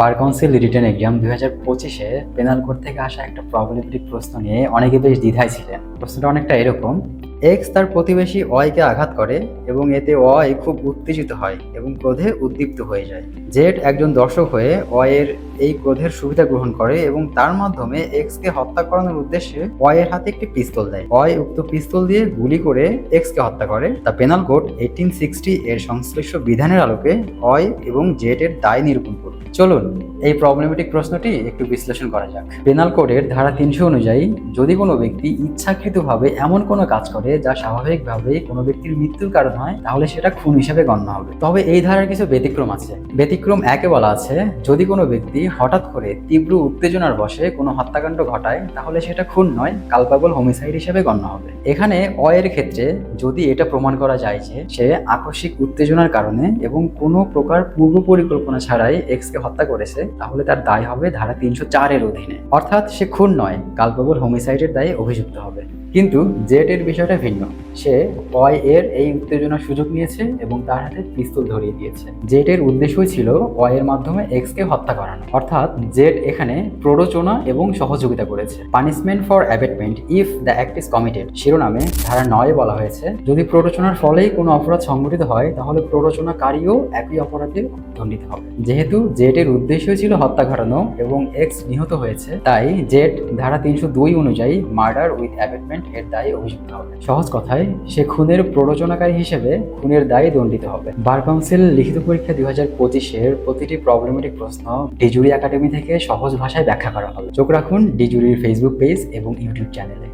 Bar council return exam দুই হাজার পঁচিশে পেনাল কোড থেকে আসা একটা প্রবলেমেটিক প্রশ্ন নিয়ে অনেকে বেশ দ্বিধায় ছিলেন। প্রশ্নটা অনেকটা এরকম এক্স তার প্রতিবেশী অয়কে আঘাত করে এবং এতে অয় খুব উত্তেজিত হয় এবং ক্রোধে উদ্দীপ্ত হয়ে যায়। জেড একজন দর্শক হয়ে অয়ের এই ক্রোধের সুবিধা গ্রহণ করে এবং তার মাধ্যমে এক্সকে হত্যা করানোর উদ্দেশ্যে অয়ের হাতে একটি পিস্তল দেয়। অয় উক্ত পিস্তল দিয়ে গুলি করে এক্সকে হত্যা করে। The penal code eighteen sixty এর সংশ্লিষ্ট বিধানের আলোকে অয় এবং জেড এর দায় নিরূপণ করবে চলুন, এই প্রবলেমেটিক প্রশ্নটি একটু বিশ্লেষণ করা যাক। পেনাল কোডের ধারা তিনশো অনুযায়ী, যদি কোনো ব্যক্তি ইচ্ছাকৃতভাবে এমন কোনো কাজ করে যা স্বাভাবিকভাবেই কোনো ব্যক্তির মৃত্যুর কারণ হয়, তাহলে সেটা খুন হিসেবে গণ্য হবে। তবে এই ধারার কিছু ব্যতিক্রম আছে। ব্যতিক্রম একে বলা আছে, যদি কোনো ব্যক্তি হঠাৎ করে তীব্র উত্তেজনার বশে কোনো হত্যাকাণ্ড ঘটায়, তাহলে সেটা খুন নয় কালপাবল হোমিসাইড হিসেবে গণ্য হবে। এখানে অয়ের ক্ষেত্রে যদি এটা প্রমাণ করা যায় যে সে আকস্মিক উত্তেজনার কারণে এবং কোনো প্রকার পূর্ব পরিকল্পনা ছাড়াই এক্সকে হত্যা করেছে, তাহলে তার দায় হবে ধারা তিনশো চারের অধীনে। অর্থাৎ সে খুন নয় কালপাবল হোমিসাইডের দায়ে অভিযুক্ত হবে। কিন্তু জেড এর বিষয়টা ভিন্ন। সে অয় এর এই উত্তেজনার সুযোগ নিয়েছে এবং তার হাতে পিস্তল ধরিয়ে দিয়েছে। জেড এর উদ্দেশ্যই ছিল অয় এর মাধ্যমে এক্স কে হত্যা করানো। অর্থাৎ জেড এখানে প্ররোচনা এবং সহযোগিতা করেছে। Punishment for abetment if the act is committed শিরোনামে ধারা নয় বলা হয়েছে, যদি প্ররোচনার ফলেই কোনো অপরাধ সংঘটিত হয়, তাহলে প্ররোচনাকারীও একই অপরাধে দণ্ডিত হবে। যেহেতু জেড এর উদ্দেশ্যই ছিল হত্যা ঘটানো এবং এক্স নিহত হয়েছে, তাই জেড ধারা তিনশো দুই অনুযায়ী মার্ডার উইথ অ্যাবেটমেন্ট এর দায়ে অভিযুক্ত হবে। সহজ কথায়, সে খুনের প্ররোচনাকারী হিসেবে খুনের দায়ে দণ্ডিত হবে। বার কাউন্সিল লিখিত পরীক্ষা দুই হাজার পঁচিশের প্রতিটি প্রবলেমেটিক প্রশ্ন ডিজুরি একাডেমি থেকে সহজ ভাষায় ব্যাখ্যা করা হবে। চোখ রাখুন ডিজুরির ফেসবুক পেজ এবং ইউটিউব চ্যানেলে